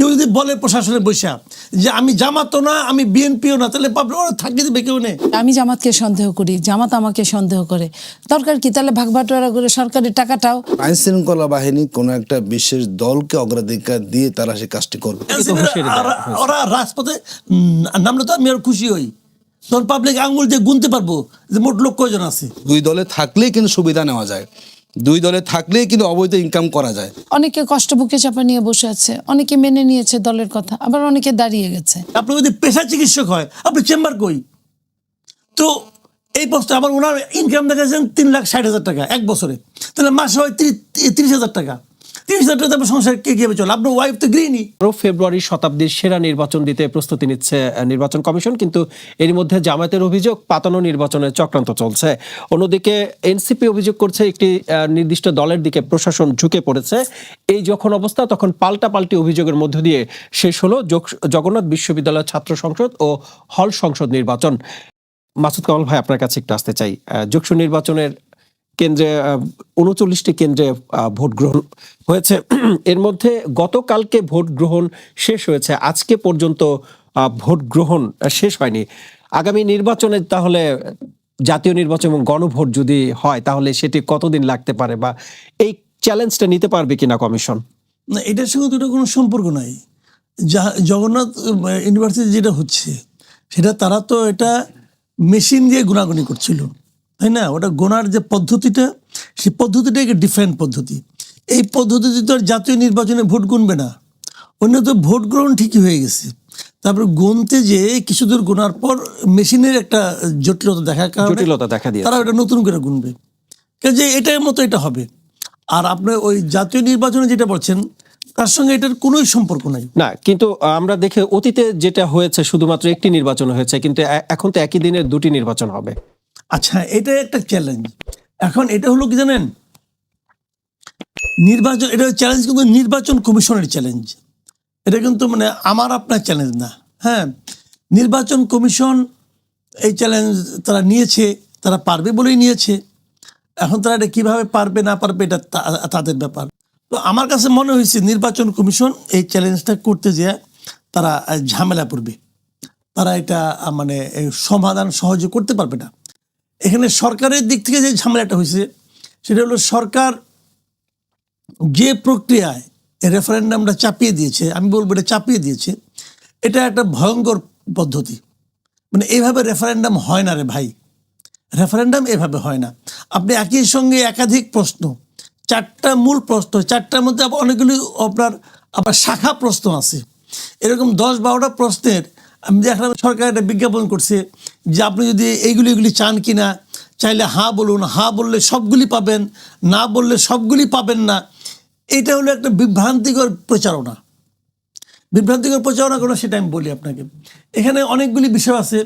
কেউ যদি বলে প্রশাসনে বসে যে আমি জামাতও না আমি বিএনপিও না তাহলে পাবলিক ওরা থাকতে দিবে কেউ নেই। আমি জামাতকে সন্দেহ করি জামাত আমাকে সন্দেহ করে। দরকার কি? তাহলে ভাগ বাটোয়ারা করে সরকারের টাকাটাও। আইন শৃঙ্খলা বাহিনী কোনো একটা বিশেষ দলকে অগ্রাধিকার দিয়ে তারা সেই কাজটি করবে। ওরা- রাজপথে নামলে তো আমি আর খুশি হই। তখন পাবলিক আঙ্গুল দিয়ে গুনতে পারব যে মোট লোক কয়জন আছে? দুই দলে থাকলেই কিন্তু সুবিধা নেওয়া যায়। দুই দলে থাকলেই কিন্তু অবৈধ ইনকাম করা যায়। অনেকে কষ্ট বুকে চাপা নিয়ে বসে আছে অনেকে মেনে নিয়েছে দলের কথা আবার অনেকে দাঁড়িয়ে গেছে। আপনি যদি পেশা চিকিৎসক হয় আপনি চেম্বার কই? তো এই প্রশ্ন আবার ওনার ইনকাম দেখাচ্ছেন তিন লাখ ষাট হাজার টাকা এক বছরে। তাহলে মাসে হয় তিরিশ হাজার টাকা। ফেব্রুয়ারি শতাব্দীর সেরা নির্বাচন দিতে প্রস্তুতি নিচ্ছে নির্বাচন কমিশন, কিন্তু এর মধ্যে জামায়াতের অভিযোগ পাতানো নির্বাচনের চক্রান্ত চলছে। অন্যদিকে এনসিপি অভিযোগ করছে, একটি নির্দিষ্ট দলের দিকে প্রশাসন ঝুঁকে পড়েছে। এই যখন অবস্থা, তখন পাল্টা পাল্টি অভিযোগের মধ্য দিয়ে শেষ হলো জগন্নাথ বিশ্ববিদ্যালয় ছাত্র সংসদ ও হল সংসদ নির্বাচন। মাসুদ কামাল ভাই, আপনার কাছে একটু আসতে চাই। যোগসু নির্বাচনের কেন্দ্রে উনচল্লিশটি কেন্দ্রে ভোট গ্রহণ হয়েছে। এর মধ্যে গতকালকে ভোট গ্রহণ শেষ হয়েছে। আজকে পর্যন্ত ভোট গ্রহণ শেষ হয়নি। আগামী নির্বাচনে তাহলে, জাতীয় নির্বাচন এবং গণভোট যদি হয়, তাহলে সেটি কতদিন লাগতে পারে বা এই চ্যালেঞ্জটা নিতে পারবে কিনা কমিশন? না, এটার সঙ্গে এটা কোনো সম্পর্ক নাই। যা জগন্নাথ ইউনিভার্সিটি যেটা হচ্ছে, সেটা তারা তো এটা মেশিন দিয়ে গুণাগুনি করছিল। তাই না? ওটা গোনার যে পদ্ধতিটা সেই পদ্ধতিটা একটা ডিফারেন্ট পদ্ধতি। এই পদ্ধতিতে তো আর জাতীয় নির্বাচনে ভোট গুনবে না। অন্য তো ভোট গ্রহণ ঠিকই হয়ে গেছে। তারপরে গুনতে যে কিছু দূর গোনার পর মেশিনের একটা জটিলতা কারণে জটিলতা দেখা দিয়ে তারা ওটা নতুন করে গুনবে। যে এটার মতো এটা হবে। আর আপনি ওই জাতীয় নির্বাচনে যেটা বলছেন তার সঙ্গে এটার কোনোই সম্পর্ক নাই। না কিন্তু আমরা দেখে অতীতে যেটা হয়েছে শুধুমাত্র একটি নির্বাচন হয়েছে কিন্তু এখন তো একই দিনের দুটি নির্বাচন হবে। আচ্ছা এটা একটা চ্যালেঞ্জ এখন এটা হলো কি জানেন? নির্বাচন, এটা চ্যালেঞ্জ কিন্তু নির্বাচন কমিশনের চ্যালেঞ্জ এটা কিন্তু মানে আমার, আপনার চ্যালেঞ্জ না। হ্যাঁ নির্বাচন কমিশন এই চ্যালেঞ্জ তারা নিয়েছে, তারা পারবে বলেই নিয়েছে। এখন তারা এটা কীভাবে পারবে, না পারবে, এটা তাদের ব্যাপার। তো আমার কাছে মনে হয়েছে নির্বাচন কমিশন এই চ্যালেঞ্জটা করতে যেয়ে তারা ঝামেলা পড়বে। তারা এটা মানে সমাধান সহজে করতে পারবে না। এখানে সরকারের দিক থেকে যে ঝামেলাটা হয়েছে, সেটা হলো সরকার যে প্রক্রিয়ায় রেফারেন্ডামটা চাপিয়ে দিয়েছে, আমি বলব এটা চাপিয়ে দিয়েছে, এটা একটা ভয়ঙ্কর পদ্ধতি। মানে এইভাবে রেফারেন্ডাম হয় না রে ভাই। রেফারেন্ডাম এভাবে হয় না। আপনি একই সঙ্গে একাধিক প্রশ্ন, চারটা মূল প্রশ্ন, চারটার মধ্যে অনেকগুলি আপনার আবার শাখা প্রশ্ন আছে। এরকম দশ বারোটা প্রশ্নের আমি দেখলাম সরকার একটা বিজ্ঞাপন করছে যে আপনি যদি এইগুলি এগুলি চান কি না চাইলে হাঁ বলুন, হাঁ বললে সবগুলি পাবেন, না বললে সবগুলি পাবেন না, এটা হলো একটা বিভ্রান্তিকর প্রচারণা। বিভ্রান্তিকর প্রচারণা করো, সেটা আমি বলি আপনাকে। এখানে অনেকগুলি বিষয় আছে,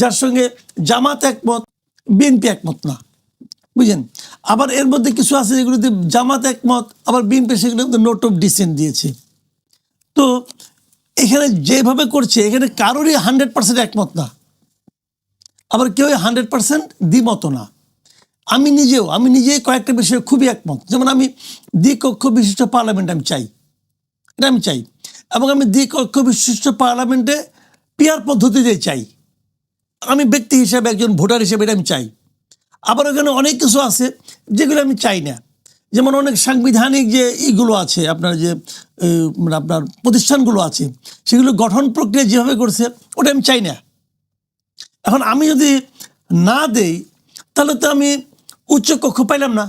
যার সঙ্গে জামাত একমত, বিএনপি একমত না, বুঝলেন? আবার এর মধ্যে কিছু আছে যেগুলোতে জামাত একমত, আবার বিএনপি সেগুলো নোট অফ ডিসেন্ট দিয়েছে। তো এখানে যেভাবে করছে, এখানে কারোরই হান্ড্রেড পার্সেন্ট একমত না। আবার কেউ হান্ড্রেড পার্সেন্ট দ্বিমত না। আমি নিজেও, আমি নিজেই কয়েকটা বিষয়ে খুবই একমত। যেমন আমি দ্বিকক্ষ বিশিষ্ট পার্লামেন্ট আমি চাই। এটা আমি চাই। এবং আমি দ্বিকক্ষ বিশিষ্ট পার্লামেন্টে পিয়ার পদ্ধতিতে চাই। আমি ব্যক্তি হিসাবে, একজন ভোটার হিসেবে এটা আমি চাই। আবার ওখানে অনেক কিছু আছে যেগুলো আমি চাই না। যেমন অনেক সাংবিধানিক যে ইগুলো আছে, আপনার যে মানে আপনার প্রতিষ্ঠানগুলো আছে, সেগুলো গঠন প্রক্রিয়া যেভাবে করছে, ওটা আমি চাই না। এখন আমি যদি না দেই, তাহলে তো আমি উচ্চ কক্ষ পাইলাম না।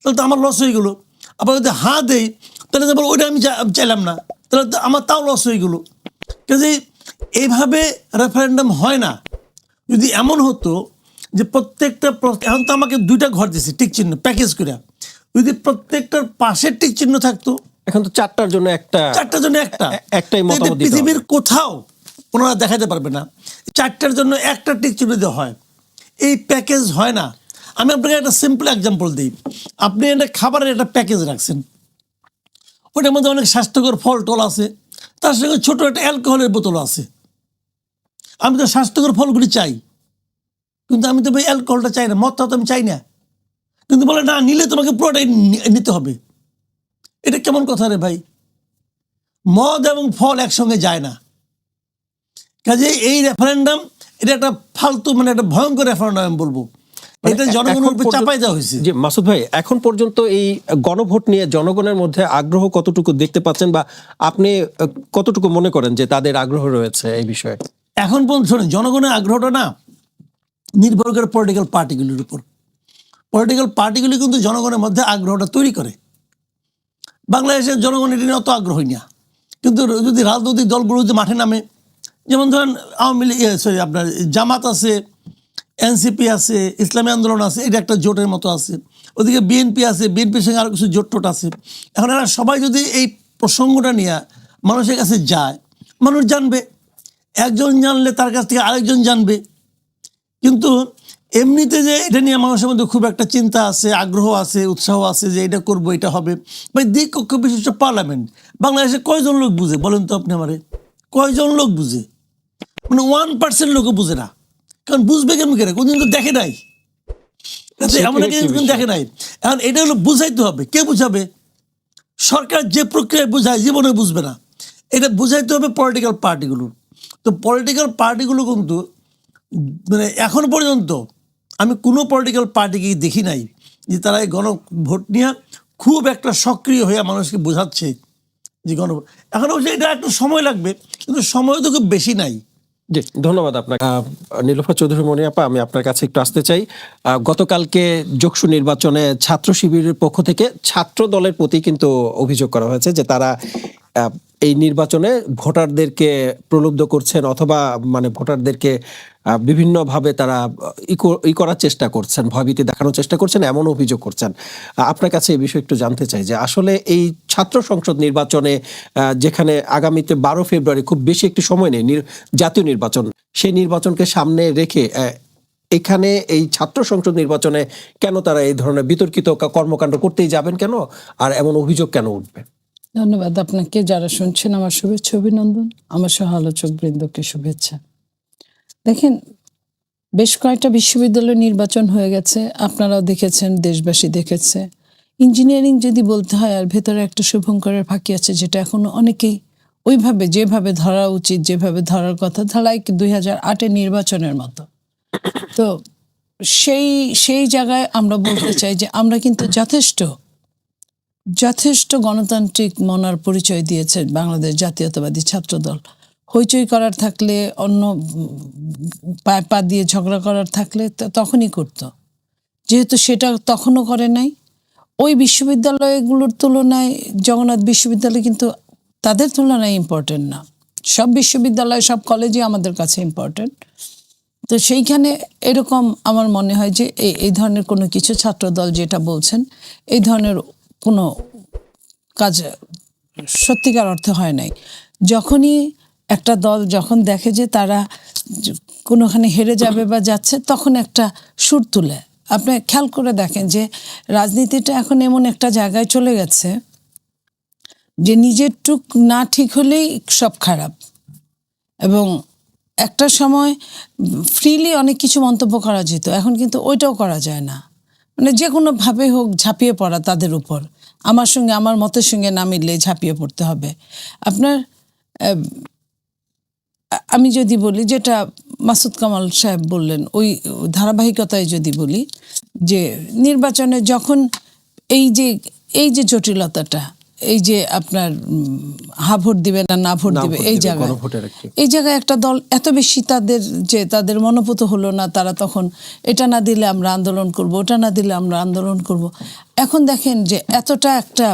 তাহলে তো আমার লস হয়ে গেলো। আবার যদি হাঁ দেই, তাহলে তো ওইটা আমি চাইলাম না। তাহলে তো আমার তাও লস হয়ে গেলো। কাজে এইভাবে রেফারেন্ডাম হয় না। যদি এমন হতো যে প্রত্যেকটা এখন তো আমাকে দুইটা ঘর দিছে, টিক চিহ্ন প্যাকেজ করে। যদি প্রত্যেকটার পাশের টিক চিহ্ন থাকতো এখন তো চারটার জন্য একটা চারটার জন্য একটা। একটাই মতামত পৃথিবীর কোথাও ওনারা দেখাতে পারবে না। চারটার জন্য একটা টিক চিহ্ন দিতে হয়। এই প্যাকেজ হয় না। আমি আপনাকে একটা সিম্পল এক্সাম্পল দিই। আপনি একটা খাবারের একটা প্যাকেজ রাখছেন। ওটার মধ্যে অনেক স্বাস্থ্যকর ফল টল আছে। তার সঙ্গে ছোট একটা অ্যালকোহলের বোতল আছে। আমি তো স্বাস্থ্যকর ফলগুলি চাই। কিন্তু আমি তো ভাই অ্যালকোহলটা চাই না মদটা তো আমি চাই না। কিন্তু বলে না নিলে তোমাকে পুরোটাই নিতে হবে। এটা কেমন কথা রে ভাই? মদ এবং ফল একসঙ্গে যায় না। কাজে এই রেফারেন্ডাম এটা একটা ফালতু মানে একটা ভয়ঙ্কর রেফারেন্ডাম আমি বলব। এটা মানে জনগণের এখন উপর পর্যন্ত- চাপাই দেওয়া হয়েছে। জি মাসুদ ভাই এখন পর্যন্ত এই গণভোট নিয়ে জনগণের মধ্যে আগ্রহ কতটুকু দেখতে পাচ্ছেন বা আপনি কতটুকু মনে করেন যে তাদের আগ্রহ রয়েছে এই বিষয়ে? এখন পর্যন্ত জনগণের আগ্রহটা না নির্ভর করে পলিটিক্যাল পার্টিগুলির উপর। পলিটিক্যাল পার্টিগুলি কিন্তু জনগণের মধ্যে আগ্রহটা তৈরি করে। বাংলাদেশের জনগণ এটি নিয়ে অত আগ্রহী না। কিন্তু যদি রাজনৈতিক দলগুলো যদি মাঠে নামে, যেমন ধরেন আওয়ামী লীগ সরি আপনার জামাত আছে, এনসিপি আছে, ইসলামী আন্দোলন আছে, এটা একটা জোটের মতো আছে। ওদিকে বিএনপি আছে, বিএনপির সঙ্গে আরও কিছু জোট টোট আছে। এখন এরা সবাই যদি এই প্রসঙ্গটা নিয়ে মানুষের কাছে যায়, মানুষ জানবে। একজন জানলে তার কাছ থেকে আরেকজন জানবে। কিন্তু এমনিতে যে এটা নিয়ে মানুষের মধ্যে খুব একটা চিন্তা আছে আগ্রহ আছে উৎসাহ আছে যে এটা করব এটা হবে। বা দ্বিক কক্ষ বিশিষ্ট পার্লামেন্ট। বাংলাদেশে কয়জন লোক বুঝে? বলেন তো আপনি আমারে। কয়জন লোক বুঝে? মানে ওয়ান পার্সেন্ট লোকও বুঝে না। কারণ বুঝবে কেমন করে? কোনদিন তো দেখে নাই। আচ্ছা, এমন একটি দেখে নাই। এখন এটা হলো বুঝাইতে হবে। কে বুঝাবে? সরকার যে প্রক্রিয়ায় বুঝায় জীবনে বুঝবে না। এটা বুঝাইতে হবে পলিটিক্যাল পার্টিগুলো তো পলিটিক্যাল পার্টিগুলো কিন্তু মানে এখন পর্যন্ত আমি কোনো পলিটিক্যাল পার্টিকেই দেখি নাই যে তারা এই গণভোট নিয়ে খুব একটা সক্রিয় হয়ে মানুষকে বোঝাচ্ছে যে গণভোট। এখন অবশ্যই এটা একটু সময় লাগবে কিন্তু সময় তো খুব বেশি নাই। জি ধন্যবাদ আপনাকে। আহ, নীলোফার চৌধুরী মনি আপা আমি আপনার কাছে একটু আসতে চাই। গতকালকে যোগসু নির্বাচনে ছাত্র শিবিরের পক্ষ থেকে ছাত্র দলের প্রতি কিন্তু অভিযোগ করা হয়েছে যে তারা এই নির্বাচনে ভোটারদেরকে প্রলুব্ধ করছেন অথবা মানে ভোটারদেরকে বিভিন্নভাবে তারা ই করার চেষ্টা করছেন, ভয়ভীতি দেখানোর চেষ্টা করছেন, এমন অভিযোগ করছেন। আপনার কাছে এই বিষয়ে একটু জানতে চাই যে আসলে এই ছাত্র সংসদ নির্বাচনে যেখানে আগামীতে বারো ফেব্রুয়ারি খুব বেশি একটি সময় নেই জাতীয় নির্বাচন, সেই নির্বাচনকে সামনে রেখে এখানে এই ছাত্র সংসদ নির্বাচনে কেন তারা এই ধরনের বিতর্কিত কর্মকাণ্ড করতেই যাবেন কেন? আর এমন অভিযোগ কেন উঠবে? ধন্যবাদ আপনাকে যারা শুনছেন আমার শুভেচ্ছা, অভিনন্দন। আমার সহ আলোচক বৃন্দকে শুভেচ্ছা। দেখেন, বেশ কয়েকটা বিশ্ববিদ্যালয় নির্বাচন হয়ে গেছে। আপনারাও দেখেছেন, দেশবাসী দেখেছে। ইঞ্জিনিয়ারিং যদি বলতে হয়, আর ভেতরে একটা শুভঙ্করের ফাঁকি আছে, যেটা এখনও অনেকেই ওইভাবে, যেভাবে ধরা উচিত, যেভাবে ধরার কথা ধরাই দুই হাজার আটের নির্বাচনের মতো। তো সেই সেই জায়গায় আমরা বলতে চাই যে আমরা কিন্তু যথেষ্ট যথেষ্ট গণতান্ত্রিক মনার পরিচয় দিয়েছে বাংলাদেশ জাতীয়তাবাদী ছাত্রদল। হইচই করার থাকলে, অন্য পায়ে পা দিয়ে ঝগড়া করার থাকলে ত- তখনই করতো। যেহেতু সেটা তখনও করে নাই। ওই বিশ্ববিদ্যালয়গুলোর তুলনায় জগন্নাথ বিশ্ববিদ্যালয় কিন্তু তাদের তুলনায় ইম্পর্টেন্ট না। সব বিশ্ববিদ্যালয়, সব কলেজই আমাদের কাছে ইম্পর্টেন্ট তো সেইখানে এরকম আমার মনে হয় যে এই এই ধরনের কোনো কিছু ছাত্রদল যেটা বলছেন, এই ধরনের কোনো কাজ সত্যিকার অর্থে হয় নাই। যখনই একটা দল যখন দেখে যে তারা কোনোখানে হেরে যাবে বা যাচ্ছে, তখন একটা সুর তুলে। আপনি খেয়াল করে দেখেন যে রাজনীতিটা এখন এমন একটা জায়গায় চলে গেছে যে নিজের টুক না ঠিক হলেই সব খারাপ। এবং একটা সময় ফ্রিলি অনেক কিছু মন্তব্য করা যেত, এখন কিন্তু ওইটাও করা যায় না। মানে যে কোনোভাবে হোক ঝাঁপিয়ে পড়া তাদের উপর। আমার সঙ্গে, আমার মতের সঙ্গে না মিললে ঝাঁপিয়ে পড়তে হবে। আপনার আমি যদি বলি যেটা মাসুদ কামাল সাহেব বললেন, ওই ধারাবাহিকতায় যদি বলি যে নির্বাচনে যখন এই যে এই যে জটিলতাটা এই যে আপনার হা ভোট দিবে না না ভোট দিবে এই জায়গায়। এই জায়গায় একটা দল এত বেশি তাদের যে তাদের মনোপুত হলো না তারা তখন এটা না দিলে আমরা আন্দোলন করব ওটা না দিলে আমরা আন্দোলন করব। এখন দেখেন যে এতটা একটা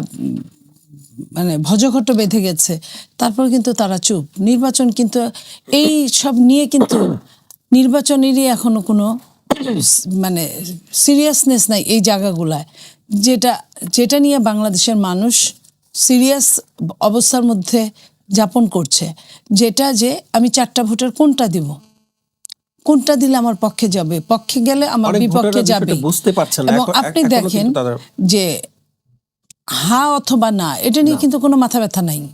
মানে ভজঘট বেঁধে গেছে তারপর কিন্তু তারা চুপ। নির্বাচন কিন্তু এই সব নিয়ে কিন্তু নির্বাচনেরই এখনও কোনো মানে সিরিয়াসনেস নাই এই জায়গাগুলায়। যেটা যেটা নিয়ে বাংলাদেশের মানুষ সিরিয়াস অবস্থার মধ্যে যাপন করছে যেটা যে আমি চারটা ভোটের কোনটা দিব? কোনটা দিলে আমার পক্ষে যাবে? পক্ষে গেলে আমার বিপক্ষে যাবে। বুঝতে পারছেন এবং আপনি দেখেন যে হা অথবা না এটা নিয়ে কিন্তু কোনো মাথা ব্যথা নাই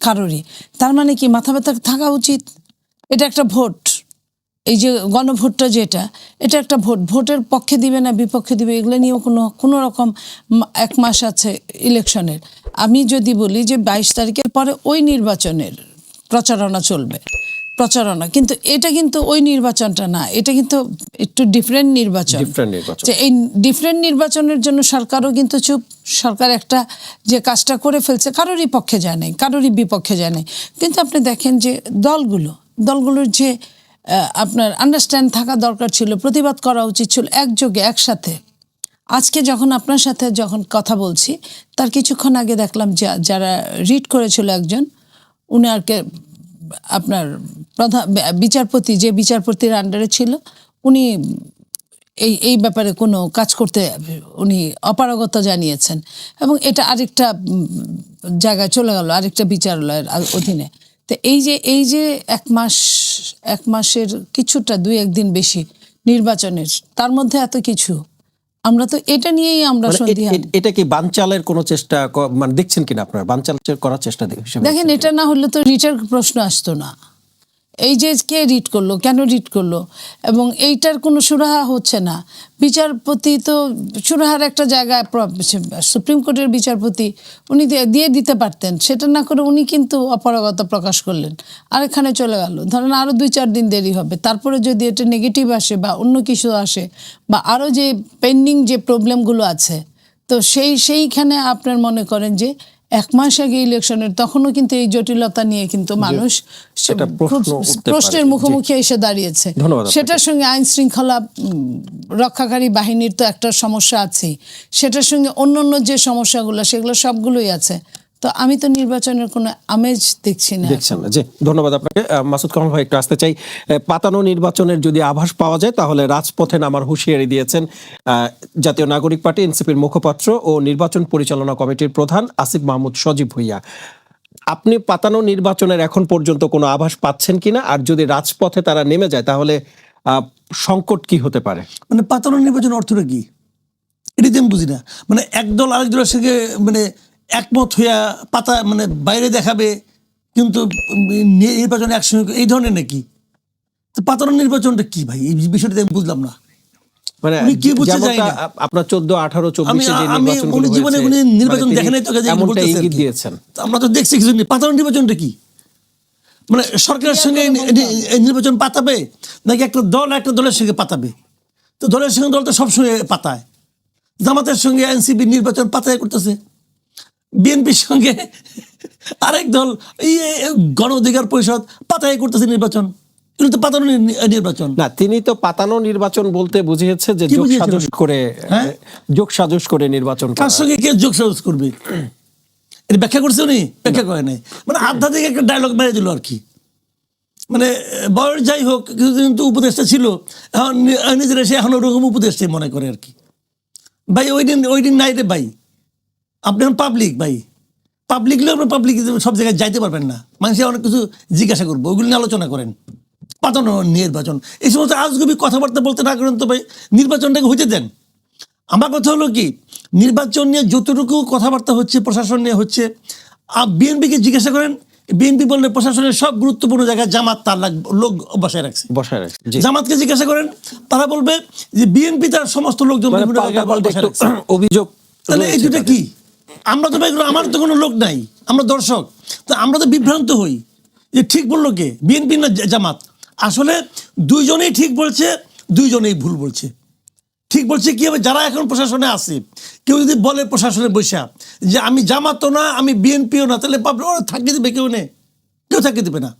কারোরই। তার মানে কি মাথা ব্যথা থাকা উচিত? এটা একটা ভোট। এই যে গণভোটটা যেটা এটা একটা ভোট। ভোটের পক্ষে দিবে না বিপক্ষে দিবে এগুলো নিয়েও কোনো কোনো রকম এক মাস আছে ইলেকশনের। আমি যদি বলি যে বাইশ তারিখের পরে ওই নির্বাচনের প্রচারণা চলবে প্রচারণা। কিন্তু এটা কিন্তু ওই নির্বাচনটা না এটা কিন্তু একটু ডিফারেন্ট নির্বাচন। যে এই ডিফারেন্ট নির্বাচনের জন্য সরকারও কিন্তু চুপ সরকার একটা যে কাজটা করে ফেলছে কারোরই পক্ষে যায় নাই কারোরই বিপক্ষে যায় নাই। কিন্তু আপনি দেখেন যে দলগুলো দলগুলোর যে আপনার আন্ডারস্ট্যান্ড থাকা দরকার ছিল, প্রতিবাদ করা উচিত ছিল একযোগে, একসাথে। আজকে যখন আপনার সাথে যখন কথা বলছি, তার কিছুক্ষণ আগে দেখলাম যে, যারা রিড করেছিল একজন, উনি আর কে, আপনার প্রধান বিচারপতি, যে বিচারপতির আন্ডারে ছিল, উনি এই এই ব্যাপারে কোনো কাজ করতে উনি অপারগতা জানিয়েছেন। এবং এটা আরেকটা জায়গায় চলে গেল, আরেকটা বিচারালয়ের অধীনে। তো এই যে এই যে এক মাস এক মাসের কিছুটা দুই একদিন বেশি নির্বাচনের তার মধ্যে এত কিছু আমরা তো এটা নিয়েই আমরা মানে এটা কি বানচালের কোনো চেষ্টা মানে দেখছেন কিনা আপনারা? বানচাল করার চেষ্টা দেখ- দেখেন এটা না হলে তো রিটার প্রশ্ন আসতো না। এই যে কে রিট করল, কেন রিট করল? এবং এইটার কোনো সুরাহা হচ্ছে না। বিচারপতি তো সুরাহার একটা জায়গায় প্র- সুপ্রিম কোর্টের বিচারপতি, উনি দিয়ে- দিয়ে দিতে পারতেন। সেটা না করে উনি কিন্তু অপারগতা প্রকাশ করলেন। আর এখানে চলে গেল। ধরেন আরও দুই, চার দিন দেরি হবে। তারপরে যদি এটা নেগেটিভ আসে বা অন্য কিছু আসে, বা আরও যে পেন্ডিং যে প্রবলেমগুলো আছে, তো সেই, সেইখানে আপনার মনে করেন যে এক মাস আগে ইলেকশনের তখনও কিন্তু এই জটিলতা নিয়ে কিন্তু মানুষ। প্রশ্নের মুখোমুখি এসে দাঁড়িয়েছে। সেটার সঙ্গে আইন শৃঙ্খলা রক্ষাকারী বাহিনীর তো একটা সমস্যা আছে সেটার সঙ্গে অন্য অন্য যে সমস্যাগুলো সেগুলো সবগুলোই আছে। তো আমি তো নির্বাচনের কোনো আমেজ দেখছি না দেখছেন না। জি ধন্যবাদ আপনাকে। আহ, মাসুদ কামাল ভাই একটু আসতে চাই। পাতানো নির্বাচনের যদি আভাস পাওয়া যায় তাহলে রাজপথে নামার হুঁশিয়ারি দিয়েছেন আহ, জাতীয় নাগরিক পার্টি এনসিপির মুখপাত্র ও নির্বাচন পরিচালনা কমিটির প্রধান আসিফ মাহমুদ সজীব ভুইয়া। আপনি পাতানো নির্বাচনের এখন পর্যন্ত কোনো আভাস পাচ্ছেন কিনা? আর যদি রাজপথে তারা নেমে যায় তাহলে আহ, সংকট কি হতে পারে? মানে পাতানো নির্বাচন অর্থটা কি? এটাই তো আমি বুঝি না। মানে একদল আরেক দলের সঙ্গে মানে একমত হইয়া পাতা মানে বাইরে দেখাবে কিন্তু নির্বাচন একসঙ্গে এই ধরনের নাকি? তো পাতানো নির্বাচনটা কি ভাই? এই বিষয়টা আমি বুঝলাম না। মানে কি বুঝতে যেমনটা না? আপনার চোদ্দ আঠারো চব্বিশে যে নির্বাচন উনি জীবনে উনি নির্বাচন দেখেন নাই তো কাজে এমনটা ইঙ্গিত দিয়েছেন। আমরা তো দেখছি কিছু নির্বাচনটা কি? মানে সরকারের সঙ্গে নির্বাচন পাতাবে নাকি একটা দল একটা দলের সঙ্গে পাতাবে? তো দলের সঙ্গে দল তো সবসময় পাতায়। জামাতের সঙ্গে এনসিপি নির্বাচন পাতায় করতেছে। বিএনপির সঙ্গে আরেক দল এই গণ অধিকার পরিষদ পাতায় করতেছে নির্বাচন। তো পাতানো নির্বাচন। না তিনি তো পাতানো নির্বাচন বলতে বুঝিয়েছে যে যোগ সাজস করে হ্যাঁ? যোগ সাজস করে নির্বাচন কার। সঙ্গে কে যোগ সাজস করবে? এটা ব্যাখ্যা করছে উনি? ব্যাখ্যা করে নাই। মানে আধ্যাত্মিক একটা ডায়লগ মেরে দিল আর কি। মানে বয়স যাই হোক কিন্তু কিন্তু উপদেশটা ছিল এখন নিজেরা সে এখন ওরকম উপদেশটাই মনে করে আর কি। ভাই ওই দিন ওই দিন নাই রে ভাই। আপনি এখন পাবলিক ভাই। পাবলিক আপনার পাবলিক সব জায়গায় যাইতে পারবেন না। মানুষ অনেক কিছু জিজ্ঞাসা করব ওইগুলো নিয়ে আলোচনা করেন। পাতানো নির্বাচন। এই সমস্ত আজগুবি কথাবার্তা বলতে না করেন তো ভাই নির্বাচনটাকে হইতে দেন। আমার কথা হলো কি নির্বাচন নিয়ে যতটুকু কথাবার্তা হচ্ছে প্রশাসন নিয়ে হচ্ছে বিএনপিকে জিজ্ঞাসা করেন বিএনপি বললে প্রশাসনের সব গুরুত্বপূর্ণ জায়গায় জামাত তার লোক বসায় রাখছে। বসায় রাখছে জামাতকে জিজ্ঞাসা করেন তারা বলবে যে বিএনপি তার সমস্ত লোকজন মানে। অভিযোগ তাহলে এই দুটা কি? আমরা তো ভাই আমার তো কোনো লোক নাই। আমরা দর্শক। তো আমরা তো বিভ্রান্ত হই। যে ঠিক বলল কে? বিএনপি না জামাত? আসলে দুইজনেই ঠিক বলছে, দুইজনেই ভুল বলছে। ঠিক বলছে কি হবে? যারা এখন প্রশাসনে আছে, কেউ যদি বলে প্রশাসনে বৈশা যে আমি জামাতও না, আমি বিএনপিও না, তাহলে বাপরে ওরা থাকিয়ে দেবে কেউ নেই কেউ থাকিয়ে দেবে না।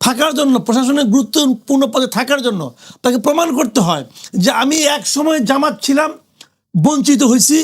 থাকার জন্য, প্রশাসনের গুরুত্বপূর্ণ পদে থাকার জন্য তাকে প্রমাণ করতে হয় যে আমি এক সময় জামাত ছিলাম, বঞ্চিত হয়েছি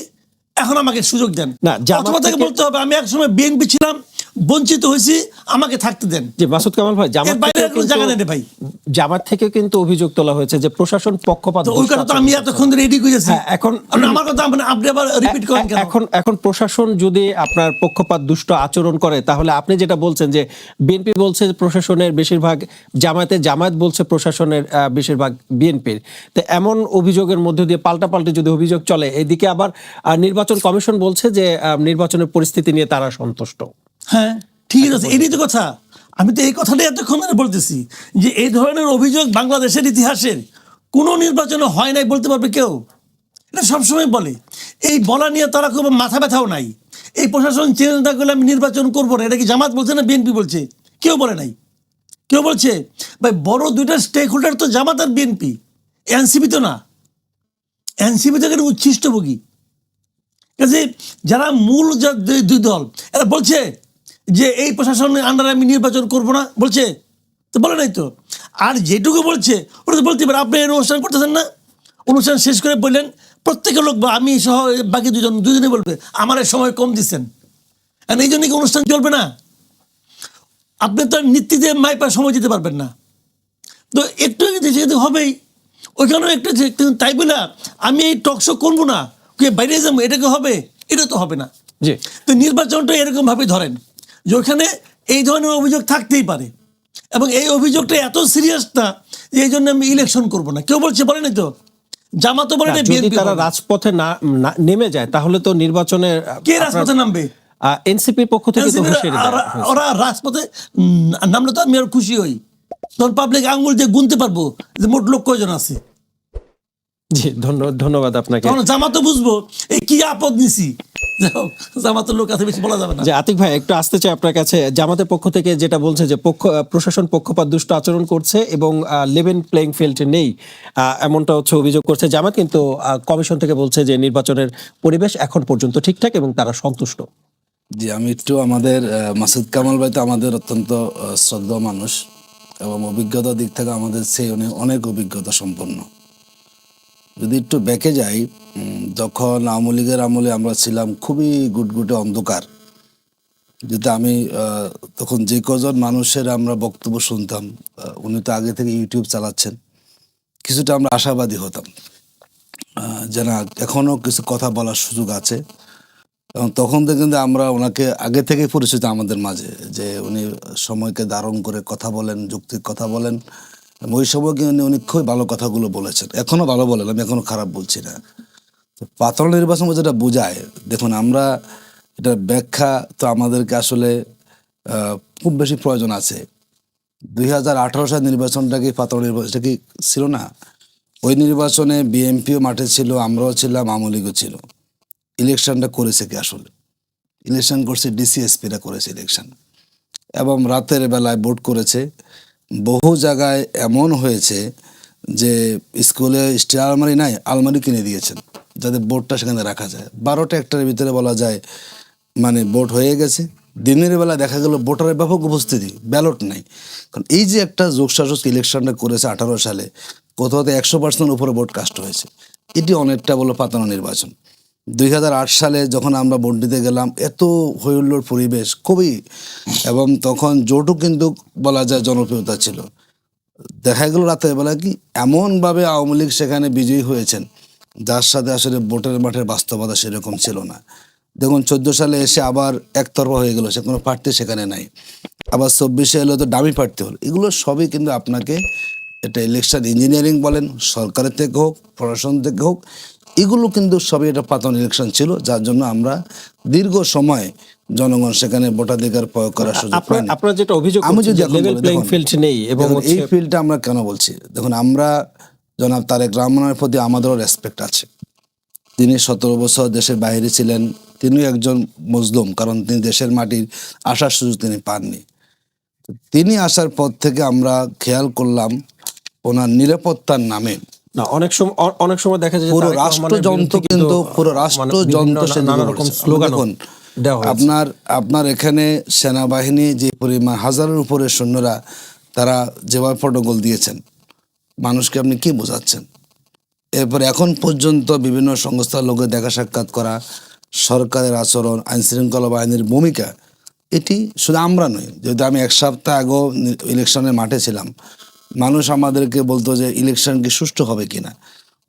এখন আমাকে সুযোগ দেন। না, অথবা তাকে বলতে হবে আমি একসময় বিএনপি ছিলাম বঞ্চিত হয়েছি আমাকে থাকতে দেন। যে মাসুদ কামাল ভাই জামাত বাইরে কোনো জায়গা নেই ভাই। জামাত থেকে কিন্তু অভিযোগ তোলা হয়েছে যে প্রশাসন পক্ষপাত ওই কথা তো আমি এতক্ষণ রেডি করেছি। হ্যাঁ, এখন- আমার কথা আপনি- আবার রিপিট করেন কেন? এখন এখন প্রশাসন যদি আপনার পক্ষপাত দুষ্ট আচরণ করে তাহলে আপনি যেটা বলছেন যে বিএনপি বলছে প্রশাসনের বেশিরভাগ জামায়াতে জামায়াত বলছে প্রশাসনের বেশিরভাগ বিএনপির তো এমন অভিযোগের মধ্যে দিয়ে পাল্টা পাল্টাপাল্টি যদি অভিযোগ চলে এদিকে আবার নির্বাচন কমিশন বলছে যে নির্বাচনের পরিস্থিতি নিয়ে তারা সন্তুষ্ট। হ্যাঁ ঠিক আছে এটাই তো কথা। আমি তো এই কথাটাই এতক্ষণ ধরে বলতেছি যে এই ধরনের অভিযোগ বাংলাদেশের ইতিহাসের কোনো নির্বাচনে হয় নাই বলতে পারবে কেউ? এটা সবসময় বলে। এই বলা নিয়ে তারা খুব মাথা ব্যথাও নাই। এই প্রশাসন চেঞ্জ না করলে আমি নির্বাচন করব না। এটা কি জামাত বলছে না বিএনপি বলছে? কেউ বলে নাই। কেউ বলছে ভাই বড় দুইটা স্টেক হোল্ডার তো জামাত আর বিএনপি। এনসিপি তো না। এনসিপি তো এখানে উচ্ছিষ্টভোগী। কাজে যারা মূল দুই দল এরা বলছে যে এই প্রশাসনের আন্ডারে আমি নির্বাচন করব না বলছে তো বলে নাই তো। আর যেটুকু বলছে ওটা তো বলতে পারে আপনি এর অনুষ্ঠান করতেছেন না। অনুষ্ঠান শেষ করে বললেন প্রত্যেকের লোক বা আমি সহ বাকি দুজন দুজনে বলবে আমার সময় কম দিচ্ছেন। আর এই জন্য কি অনুষ্ঠান চলবে না? আপনি তো আর নীতিতে মাইপা সময় দিতে পারবেন না। তো একটু যেহেতু হবেই ওইখানেও একটু তাই বলে আমি এই টকশো করব না কে বাইরে যাব এটাকে হবে? এটা তো হবে না। জি। তো নির্বাচনটা এরকম ভাবে ধরেন। যে ওখানে এই ধরনের অভিযোগ থাকতেই পারে। এবং এই অভিযোগটা এত সিরিয়াস না যে এই জন্য আমি ইলেকশন করব না। কেউ বলছে বলেনি তো? জামাতও বলে বিএনপি তারা রাজপথে না নেমে যায় তাহলে তো নির্বাচনের কে রাজপথে নামবে? এনসিপির পক্ষ থেকে তো হুঁশিয়ারি ওরা- রাজপথে নামলে তো আমি আর খুশি হই। তখন পাবলিক আঙ্গুল দিয়ে গুনতে পারব যে মোট লোক কয়জন আছে? জি ধন্য- ধন্যবাদ আপনাকে। তখন জামাতও বুঝব এই কি আপদ নিছি? জামাতের লোক আছে বেশি বলা যাবে না। যে আতিক ভাই একটু আসতে চাই আপনার কাছে। জামাতের পক্ষ থেকে যেটা বলছে যে পক্ষ প্রশাসন পক্ষপাত দুষ্ট আচরণ করছে এবং লেভেন প্লেইং ফিল্ড নেই। আহ, এমনটা হচ্ছে অভিযোগ করছে জামাত কিন্তু আহ, কমিশন থেকে বলছে যে নির্বাচনের পরিবেশ এখন পর্যন্ত ঠিকঠাক এবং তারা সন্তুষ্ট। জি আমি একটু আমাদের আহ, মাসুদ কামাল ভাই তো আমাদের অত্যন্ত আহ, শ্রদ্ধেয় মানুষ এবং অভিজ্ঞতার দিক থেকে আমাদের সেই অনেক অভিজ্ঞতা সম্পন্ন। যদি একটু ব্যাকে যাই যখন আওয়ামী লীগের আমলে আমরা ছিলাম খুবই গুটগুটে অন্ধকার। যেটা আমি তখন যে কজন মানুষের আমরা বক্তব্য শুনতাম উনি তো আগে থেকে ইউটিউব চালাচ্ছেন, কিছুটা আমরা আশাবাদী হতাম। যে না, এখনও কিছু কথা বলার সুযোগ আছে। এবং তখন থেকে কিন্তু আমরা ওনাকে আগে থেকেই পরিচিত আমাদের মাঝে, যে উনি সময়কে ধারণ করে কথা বলেন, যুক্তির কথা বলেন এবং ওই সময় কিন্তু উনি- খুবই ভালো কথাগুলো বলেছেন। এখনও ভালো বলেন, আমি এখনও খারাপ বলছি না। পাতল নির্বাচন যেটা বোঝায়, দেখুন আমরা এটা ব্যাখ্যা তো আমাদেরকে আসলে খুব বেশি প্রয়োজন আছে। দুই হাজার আঠারো সাল নির্বাচনটা কি পাতল নির্বাচন কি ছিল না? ওই নির্বাচনে বিএনপিও মাঠে ছিল, আমরাও ছিলাম, আওয়ামী লীগও ছিল। ইলেকশনটা করেছে কি আসলে? ইলেকশন করছে, ডিসিএসপিরা করেছে ইলেকশন। এবং রাতের বেলায় ভোট করেছে। বহু জায়গায় এমন হয়েছে যে স্কুলে স্টিল আলমারি নাই, আলমারি কিনে দিয়েছেন, যাতে বোর্ডটা সেখানে রাখা যায়। বারোটা একটার ভিতরে বলা যায় মানে ভোট হয়ে গেছে। দিনের বেলা দেখা গেল ভোটারের ব্যাপক উপস্থিতি, ব্যালট নাই। কারণ এই যে একটা যোগশাসক ইলেকশনটা করেছে আঠারো সালে, কোথাও তো একশো পার্সেন্ট উপরে ভোট কাস্ট হয়েছে। এটি অনেকটা বলো পাতানো নির্বাচন। দুই হাজার আট সালে যখন আমরা বন্ডিতে গেলাম, এত হৈহুল্লোর পরিবেশ, খুবই। এবং তখন জোটও কিন্তু বলা যায় জনপ্রিয়তা ছিল। দেখা গেল রাতের বেলা কি এমনভাবে আওয়ামী লীগ সেখানে বিজয়ী হয়েছেন, যার সাথে আসলে ভোটের মাঠের বাস্তবতা সেরকম ছিল না। দেখুন, চোদ্দ সালে এসে আবার একতরফা হয়ে গেল, সে কোনো প্রার্থী সেখানে নাই। আবার চব্বিশে এলো তো দামি প্রার্থী হল। এগুলো সবই কিন্তু আপনাকে এটা ইলেকশন ইঞ্জিনিয়ারিং বলেন, সরকারের থেকে হোক, প্রশাসন থেকে হোক এগুলো কিন্তু সবই এটা পাতন ইলেকশন ছিল যার জন্য আমরা দীর্ঘ সময় জনগণ সেখানে ভোটাধিকার প্রয়োগ করার সুযোগ আপনার আপনার যেটা অভিযোগ আমি যদি এখন লেভেল বলি, প্লেইং ফিল্ড নেই এবং এই ফিল্ডটা আমরা কেন বলছি? দেখুন আমরা জনাব তারেক রহমানের প্রতি আমাদেরও রেসপেক্ট আছে। তিনি সতেরো বছর দেশের বাইরে ছিলেন তিনিও একজন মজলুম কারণ তিনি দেশের মাটির আসার সুযোগ তিনি পাননি। তিনি আসার পর থেকে আমরা খেয়াল করলাম ওনার নিরাপত্তার নামে না অনেক সময় অনেক সময় দেখা যায় পুরো রাষ্ট্রযন্ত্র কিন্তু পুরো মানে রাষ্ট্রযন্ত্র সে নানা রকম স্লোগান আপনার আপনার এখানে সেনাবাহিনী যে পরিমাণ হাজারের উপরে সৈন্যরা তারা যেভাবে প্রটোকল দিয়েছেন মানুষকে আপনি কি বোঝাচ্ছেন? এরপরে এখন পর্যন্ত বিভিন্ন সংস্থার লোকের দেখা সাক্ষাৎ করা সরকারের আচরণ আইন শৃঙ্খলা বাহিনীর ভূমিকা এটি শুধু আমরা নই যেহেতু আমি এক সপ্তাহ আগেও ইলেকশনের মাঠে ছিলাম মানুষ আমাদেরকে বলতো যে ইলেকশন কি সুষ্ঠু হবে কিনা?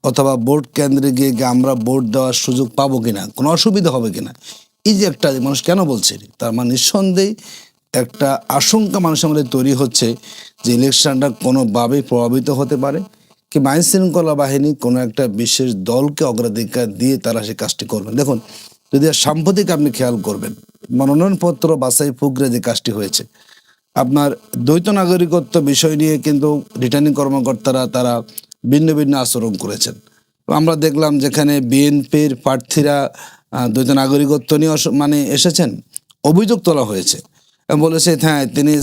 অথবা ভোট কেন্দ্রে গিয়ে আমরা ভোট দেওয়ার সুযোগ পাবো কিনা? কোনো অসুবিধা হবে কিনা? এই যে একটা মানুষ কেন বলছে? তার মানে নিঃসন্দেহে একটা আশঙ্কা মানুষের মধ্যে তৈরি হচ্ছে যে ইলেকশনটা কোনোভাবেই প্রভাবিত হতে পারে কি আইন শৃঙ্খলা বাহিনী কোনো একটা বিশেষ দলকে অগ্রাধিকার দিয়ে তারা সেই কাজটি করবেন দেখুন, যদি সাম্প্রতিক আপনি খেয়াল করবেন, মনোনয়নপত্র বাছাই ফুকরে যে কাজটি হয়েছে আপনার দ্বৈত নাগরিকত্ব বিষয় নিয়ে কিন্তু রিটার্নিং কর্মকর্তারা তারা ভিন্ন ভিন্ন আচরণ করেছেন। আমরা দেখলাম যেখানে বিএনপির প্রার্থীরা দ্বৈত নাগরিকত্ব নিয়ে মানে এসেছেন, অভিযোগ তোলা হয়েছে। বলেছে হ্যাঁ তিনি